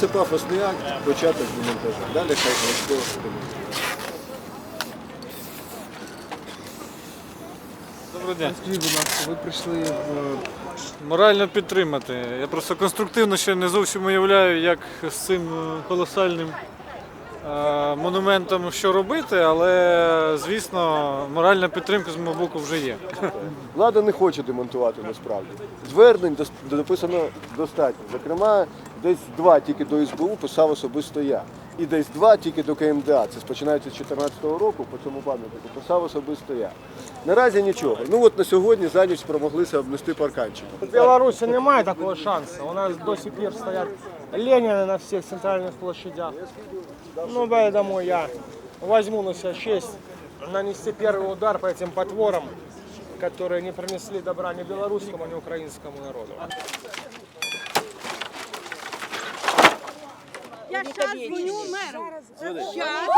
це пафосний акт, початок демонтажу. Далі хай демонтує. Доброго дня. Скажіть, будь ласка, ви прийшли в Морально підтримати. Я просто конструктивно ще не зовсім уявляю, як з цим е, колосальним е, монументом що робити, але звісно, моральна підтримка з мого боку вже є. Влада не хоче демонтувати насправді. Звернень дописано достатньо. Зокрема, десь два тільки до СБУ писав особисто я І десь два тільки до КМДА. Це починається з 2014 року, по цьому пам'ятнику писав особисто я. Наразі нічого. Ну от на сьогодні за ніч спромоглися обнести парканчик. В Беларуси немає такого шансу. У нас до сих пор стоят Ленины на всех центральных площадях. Ну, поэтому я возьму на себя честь нанести первый удар по этим потворам, которые не принесли добра ни белорусскому, ни украинскому народу. Я зараз дзвоню меру. Щас.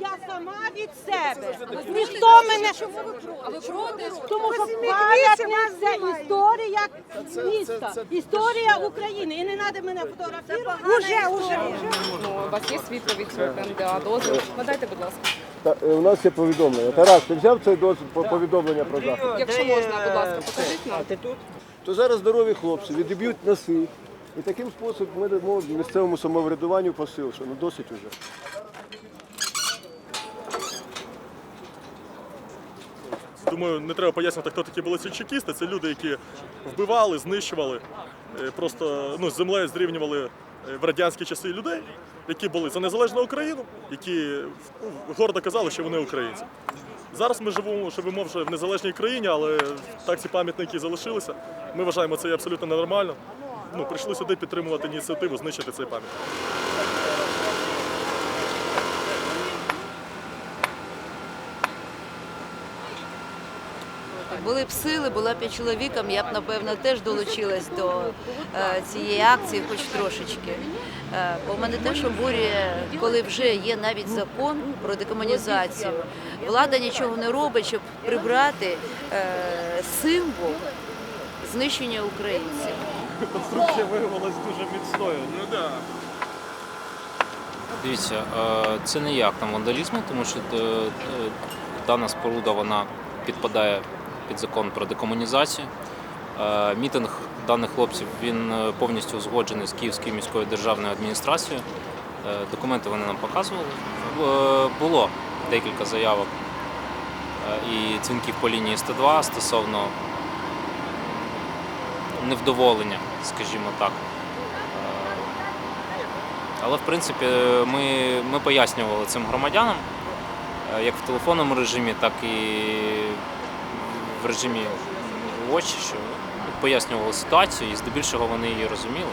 Я сама від себе. Ніхто мене тому що пам'ятниця історія міста, історія України. І не треба мене фотографувати. Уже, уже. Ну, у вас є відповідь від КМДА, дозвіл? Надайте, будь ласка. Та, е, у нас є повідомлення. Тарас, ти взяв цей дозвіл по- повідомлення про захід? Якщо можна, будь ласка, покажіть нам. То зараз здорові хлопці відіб'ють носи. І таким способом ми дамо місцевому самоврядуванню посил, що ну досить уже. Думаю, не треба пояснювати, хто такі були ці чекісти. Це люди, які вбивали, знищували, е, просто ну, з землею зрівнювали в радянські часи людей, які були за незалежну Україну, які ну, гордо казали, що вони українці. Зараз ми живемо, живемо вже в незалежній країні, але так ці пам'ятники залишилися. Ми вважаємо це абсолютно ненормально. Ну, прийшли сюди підтримувати ініціативу, знищити цей пам'ятник. Були б сили, була б я чоловіком, я б напевно теж долучилась до е, цієї акції, хоч трошечки. Е, бо мене теж обурює, коли вже є навіть закон про декомунізацію. Влада нічого не робить, щоб прибрати е, символ знищення українців. Конструкція виявилась дуже міцною. Ну да. Дивіться, це не є актом вандалізму, тому що дана споруда вона підпадає під закон про декомунізацію. Е, Мітинг даних хлопців він е, повністю узгоджений з Київською міською державною адміністрацією. Е, Документи вони нам показували. Було декілька заявок і дзвінків по лінії 102 стосовно невдоволення, скажімо так. Але в принципі ми, ми пояснювали цим громадянам, як в телефонному режимі, так і в режимі в очі, що пояснювали ситуацію, і здебільшого вони її розуміли.